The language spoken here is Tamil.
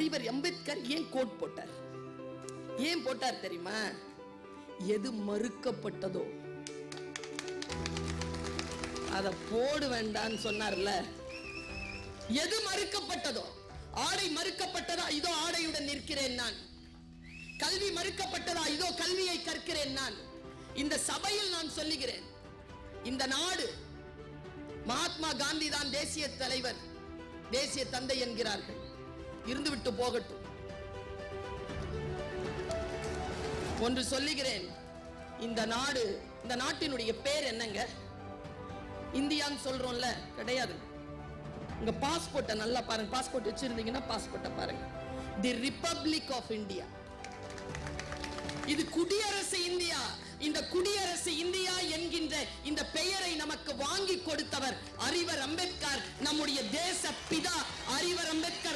அறிவர் அம்பேத்கர் ஏன் கோட் போட்டார்? ஏன் போட்டார் தெரியுமா? எது மறுக்கப்பட்டதோ. அதை போடு வேண்டான்னு சொன்னார்ல. எது மறுக்கப்பட்டதோ? ஆடை மறுக்கப்பட்டதா? இதோ ஆடையுடன் நிற்கிறேன் நான். கல்வி மறுக்கப்பட்டதா? இதோ கல்வியை கற்கிறேன் நான். இந்த சபையில் நான் சொல்லுகிறேன். இந்த நாடு மகாத்மா காந்தி தான் தேசிய தலைவர் தேசிய தந்தை என்கிறார்கள். இருந்துவிட்டு போகட்டும். ஒன்று சொல்லுகிறேன். இந்த நாடு இந்த நாட்டினுடைய பேர் என்னங்க? இந்தியான்னு சொல்றோம்ல கிடையாது. உங்க பாஸ்போர்ட்டை நல்லா பாருங்க. பாஸ்போர்ட் வச்சிருந்தீங்கன்னா பாஸ்போர்ட்டை பாருங்க. தி ரிப்பப்ளிக் ஆஃப் இந்தியா இது குடியரசு இந்தியா. இந்த குடியரசு இந்தியா என்கின்ற இந்த பெயரை நமக்கு வாங்கி கொடுத்தவர் அறிவர் அம்பேத்கர். நம்முடைய தேச பிதா அறிவர் அம்பேத்கர்.